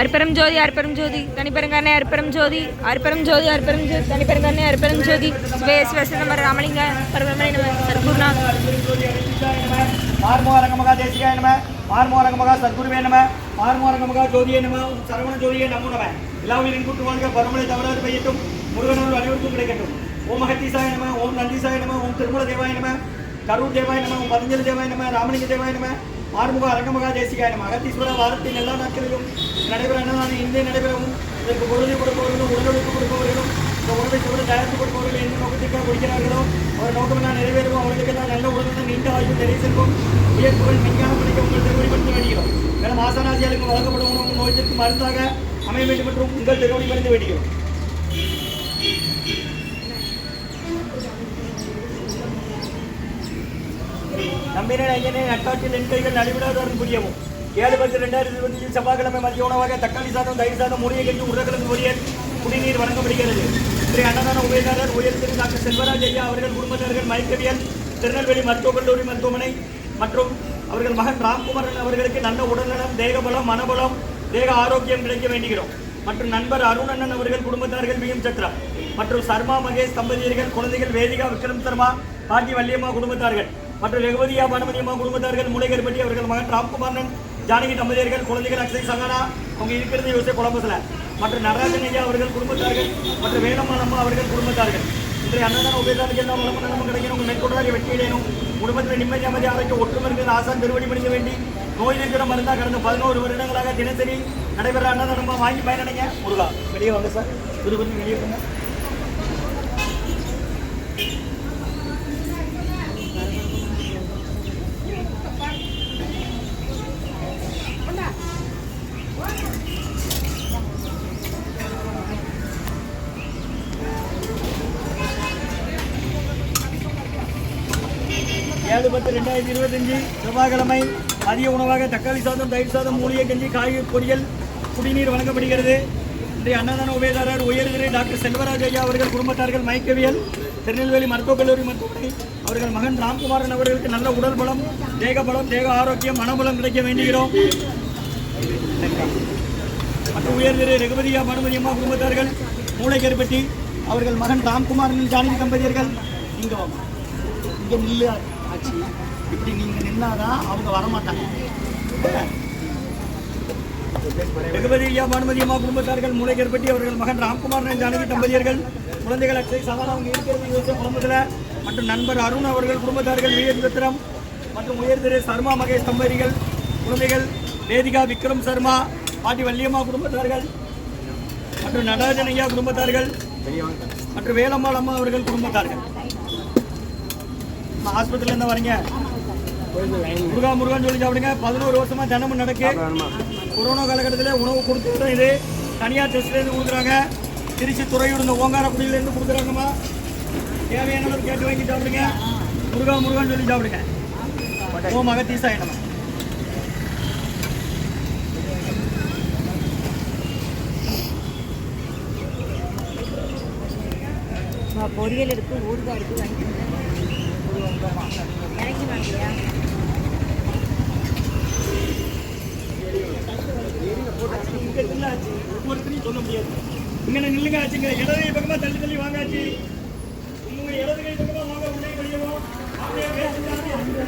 அற்பெரும் ஜோதி அற்பெரும் ஜோதி தனிப்பெருங்கானே அற்பெரும் ஜோதி அற்பெரும் ஜோதி அற்பெரும் ஜோதி தனிப்பெருங்கானே அற்பெரும் ஜோதி. சிவே சிவச நம ராமலிங்க பரமமணி நம சர்க்குருநா மார்மோரங்கமகா தேசிகாய நம மார்மோரங்கமகா சத்குருவே நம மார்மோரங்கமகா ஜோதியே நம சரவண ஜோதியே நமோ நம. எல்லா உயிரின் கூட்டு வாழ்க தவறாது பெய்யட்டும் முருகனோடு அனைவருக்கும் கிடைக்கட்டும். ஓம் மகத்தீசாய நம ஓம் நந்தீசாய நம ஓம் திருமல தேவாய நம கரூர் தேவாய நம ஓம் பதஞ்சலி தேவாய நம ராமலிங்க தேவாய நம ஆறுமுக அரங்கமகா தேசிகாய அகத்தீஸ்வர வாரத்தின் எல்லா நாட்களிலும் நடைபெற அன்னதானம் இன்றே நடைபெறவும் இதற்கு பொருளை கொடுப்பவர்களும் உடலுழைப்பு கொடுப்பவர்களும் இந்த உணவை கூட தயாரித்து கொடுப்பவர்கள் எந்த நோக்கத்திற்காக குடிக்கிறார்களோ அவர் நோக்கமெல்லாம் நிறைவேறும் அவர்களுக்கெல்லாம் நல்ல உடலுடன் நீண்ட ஆய்வு நிறைய செல்வம் உயர்ப்புகள் விஞ்ஞானம் படிக்க உங்கள் திருவடிப்படுத்த வேண்டுகிறோம். மேலும் ஆசானாசியாளுக்கு வழங்கப்படும் உணவு நோய்த்திற்கு மருந்தாக அமைய வேண்டும் என்றும் உங்கள் திருவடி பணிந்து வேண்டுகிறோம். நம்பினர் ஐயனே நட்டாற்றில் எண்கைகள் கைகள் புரியவும். ஏழு பத்து ரெண்டாயிரத்தி இருபத்தி செவ்வாய்க்கிழமை மதிய உணவாக தக்காளி சாதம் தயிர் சாதம் மூலிகை கஞ்சி உருளைக்கிழங்கு பொரியல் குடிநீர் வழங்கப்படுகிறது. ஸ்ரீ அன்னதான உபயதாரர் உயர் திரு டாக்டர் செல்வராஜ் ஐயா அவர்கள் குடும்பத்தினர்கள் மயக்கவியல் திருநெல்வேலி மருத்துவக் கல்லூரி மருத்துவமனை மற்றும் அவர்கள் மகன் ராம்குமாரன் அவர்களுக்கு நல்ல உடல்நலம் தேகபலம் மனபலம் தேக ஆரோக்கியம் கிடைக்க வேண்டுகிறோம். மற்றும் நண்பர் அருணண்ணன் அவர்கள் குடும்பத்தினர்கள் பிஎம் சத்ரா மற்றும் சர்மா மகேஷ் தம்பதியர்கள் குழந்தைகள் வேதிகா விக்ரம் சர்மா பாட்டி வல்லியம்மா குடும்பத்தார்கள். மற்றும் வெகுமதியா பானுமதியம்மா குடும்பத்தார்கள் முளைகர்பட்டி அவர்கள் மகன் ராம்குமாரன் ஜானகி தம்பதியர்கள் குழந்தைகள் அக்ஷய் சங்கானா அவங்க இருக்கிறது யோசிச்சு குழம்புல மற்ற நடராஜன் ஐயா அவர்கள் குடும்பத்தார்கள் மற்றும் வேலம்மாள் அம்மா அவர்கள் குடும்பத்தார்கள். இன்றைய அன்னதான உபயோகத்துக்கு எல்லாம் வளமும் நம்ம கிடைக்கணும்? உங்கள் மேற்கொண்டாக வெற்றியிடணும் குடும்பத்தில் நிம்மதி அமைதி ஆரோக்கிய ஒற்றுமை ஆசான் திருவடி பணிக்க வேண்டி. நோய் நிற்கிற மருந்தாக கடந்த பதினோரு வருடங்களாக தினசரி நடைபெற அன்னதானமாக வாங்கி பயனடைங்க. முருகா வெளியே வாங்க சார். புது கொஞ்சம் வெளியே போங்க. ஏழு பத்து ரெண்டாயிரத்தி இருபத்தஞ்சு செவ்வாய்க்கிழமை மதிய உணவாக தக்காளி சாதம் தயிர் சாதம் மூலிகை கஞ்சி காய்கறி பொரியல் குடிநீர் வழங்கப்படுகிறது. இன்றைய அன்னதான உபயதாரர் உயர்திரு டாக்டர் செல்வராஜ் ஐயா அவர்கள் குடும்பத்தார்கள் மயக்கவியல் திருநெல்வேலி மருத்துவக் கல்லூரி மருத்துவமனை அவர்கள் மகன் ராம்குமாரன் அவர்களுக்கு நல்ல உடல் பலம் தேக பலம் தேக ஆரோக்கியம் மனபலம் கிடைக்க வேண்டுகிறோம். மற்ற உயர்திரு ரகுபதியா மனுமதியம்மா குடும்பத்தார்கள் மூளைக்கருப்பட்டி அவர்கள் மகன் ராம்குமாரன் ஜானகி தம்பதியர்கள் இங்கே வாங்க. இங்கே நில்லு வச்சு இப்படி நீங்கள் நின்னாதான் அவங்க வரமாட்டாங்க. ரகுபதி ஐயா பானுமதி அம்மா குடும்பத்தார்கள் மூளைக்கருப்பட்டி அவர்கள் மகன் ராம்குமார் ஜானகி தம்பதியர்கள் குழந்தைகள் அச்சை சவால் அவங்க இருக்கிறது யோசிச்ச மற்றும் நண்பர் அருண் அவர்கள் குடும்பத்தார்கள் விஎஸ் விக்ரம் மற்றும் உயர்திரு சர்மா மகேஷ் தம்பதிகள் குழந்தைகள் வேதிகா விக்ரம் சர்மா பாட்டி வள்ளியம்மா குடும்பத்தார்கள் மற்றும் நடராஜன் ஐயா குடும்பத்தார்கள் மற்றும் வேலம்மாள் அம்மா அவர்கள் குடும்பத்தார்கள். ஆஸ்பத்திரியிலேருந்து ஆஸ்பத்திரியில வரீங்க. முருகா முருகான்னு சொல்லி சாப்பிடுங்க. பதினோரு வருஷமா தினமும் நடக்கு. கொரோனா காலகட்டத்தில் உணவு கொடுத்து இது. தனியார் டெஸ்ட்லேருந்து கொடுக்குறாங்க. திருச்சி துறையூர் இந்த ஓங்காரக்குடியிலேருந்து கொடுக்குறாங்கம்மா. தேவையானவர் கேட்டு வாங்கி சாப்பிடுங்க. முருகா முருகான்னு சொல்லி சாப்பிடுங்க. ஓ மகத்தீசாய என்னம்மா பொரியல் இருக்கு ஊறுகாய் இருக்கு எனக்கு ஒவ்வொருத்தரையும் சொல்ல முடியாது இங்க நில்லுங்க ஆச்சுங்க இடது பக்கமாக தள்ளி தள்ளி வாங்காச்சு உங்க இடது கை பக்கமா வாங்க. உள்ளே வெளியவும் அப்படியே பேசுங்க